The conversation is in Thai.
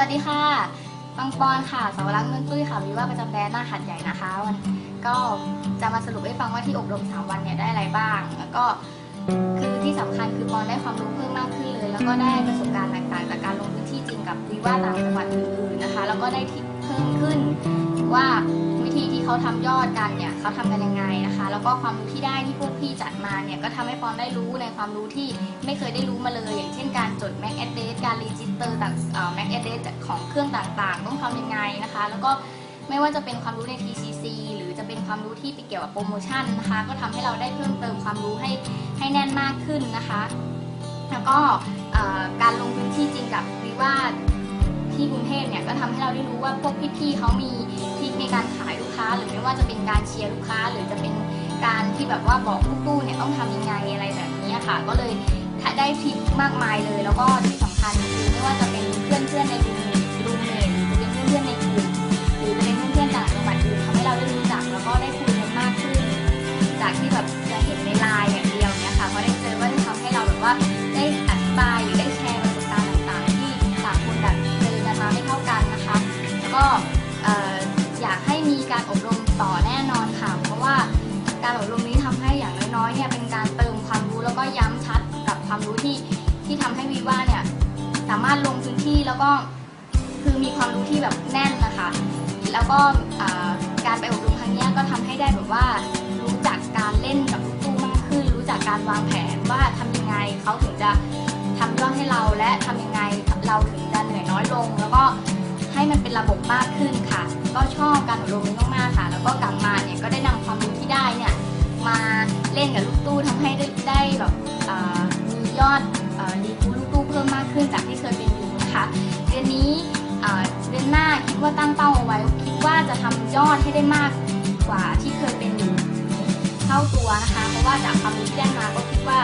วัสดีค่ะปังปอนค่ะสาวรักษ์เงินตุ้ยค่ะวิว่าประจำแดนหน้าหัดใหญ่นะคะวันก็จะมาสรุปให้ฟังว่าที่อบรม 3 วันเนี่ยได้อะไรบ้าง แล้วก็คือที่สำคัญคือปอนได้ความรู้เพิ่มมากขึ้นเลย แล้วก็ได้ประสบการณ์ต่างๆ จากการลงพื้นที่จริงกับวิว่าต่างจังหวัดอื่นๆนะคะ แล้วก็ได้ทิปเพิ่มขึ้นว่าวิธีที่เขาทำยอดกันเนี่ยเขาทำกันยังไงนะคะ แล้วก็ความรู้ที่ได้ที่พวกพี่จัดมาเนี่ยก็ทำให้ปอนได้รู้ในความรู้ที่ไม่เคยได้รู้มาเลย การ register ต่างเอ่อ MAC address ของเครื่องต่างๆ ต้องทำยังไงนะคะ แล้วก็ไม่ว่าจะเป็นความรู้ใน TCC หรือจะเป็นความรู้ที่ไปเกี่ยวกับโปรโมชั่นนะคะ ก็ทำให้เราได้เพิ่มเติมความรู้ให้ให้แน่นมากขึ้นนะคะ แล้วก็การลงพื้นที่จริงกับวิว่าที่กรุงเทพเนี่ยก็ทำให้เราได้รู้ว่าพวกพี่ๆเขามีทิคในการขายลูกค้า หรือไม่ว่าจะเป็นการเชียร์ลูกค้า หรือจะเป็นการที่แบบว่าบอกลูกตู้เนี่ยต้องทำยังไงอะไรแบบนี้ค่ะ ก็เลยได้ทิคมากมายเลยแล้วก็ที่ ได้อธิบายหรือได้แชร์ประสบการณ์ต่างๆ ที่ต่างคนแบบเจอกันมาไม่เท่ากันนะคะแล้วก็อยากให้มีการอบรมต่อแน่นอนค่ะ เพราะว่าการอบรมนี้ทำให้อย่างน้อยๆเนี่ยเป็นการเติมความรู้แล้วก็ย้ำชัดกับความรู้ที่ที่ทำให้วีว่าเนี่ยสามารถลงพื้นที่แล้วก็คือมีความรู้ที่แบบแน่นนะคะ แล้วก็การไปอบรมครั้งนี้ก็ทำให้ได้แบบว่ารู้จักการเล่นกับลูกตู้มากขึ้น รู้จักการวางแผนว่าทำ เขาถึงจะทำยอดให้เราและทำยังไงเราถึงจะเหนื่อยน้อยลง แล้วก็ให้มันเป็นระบบมากขึ้นค่ะ ก็ชอบการอบรมนี้มากๆค่ะ แล้วก็กลับมาเนี่ยก็ได้นำความรู้ที่ได้เนี่ยมาเล่นกับลูกตู้ทำให้ได้ได้แบบมียอดเอ่อรีคูลูกตู้เพิ่มมากขึ้นจากที่เคยเป็นอยู่นะคะเดือนนี้เดือนหน้าคิดว่าตั้งเป้าเอาไว้ คิดว่าจะทำยอดให้ได้มากกว่าที่เคยเป็นอยู่เท่าตัวนะคะ เพราะว่าจากความรู้ที่ได้มาก็คิดว่า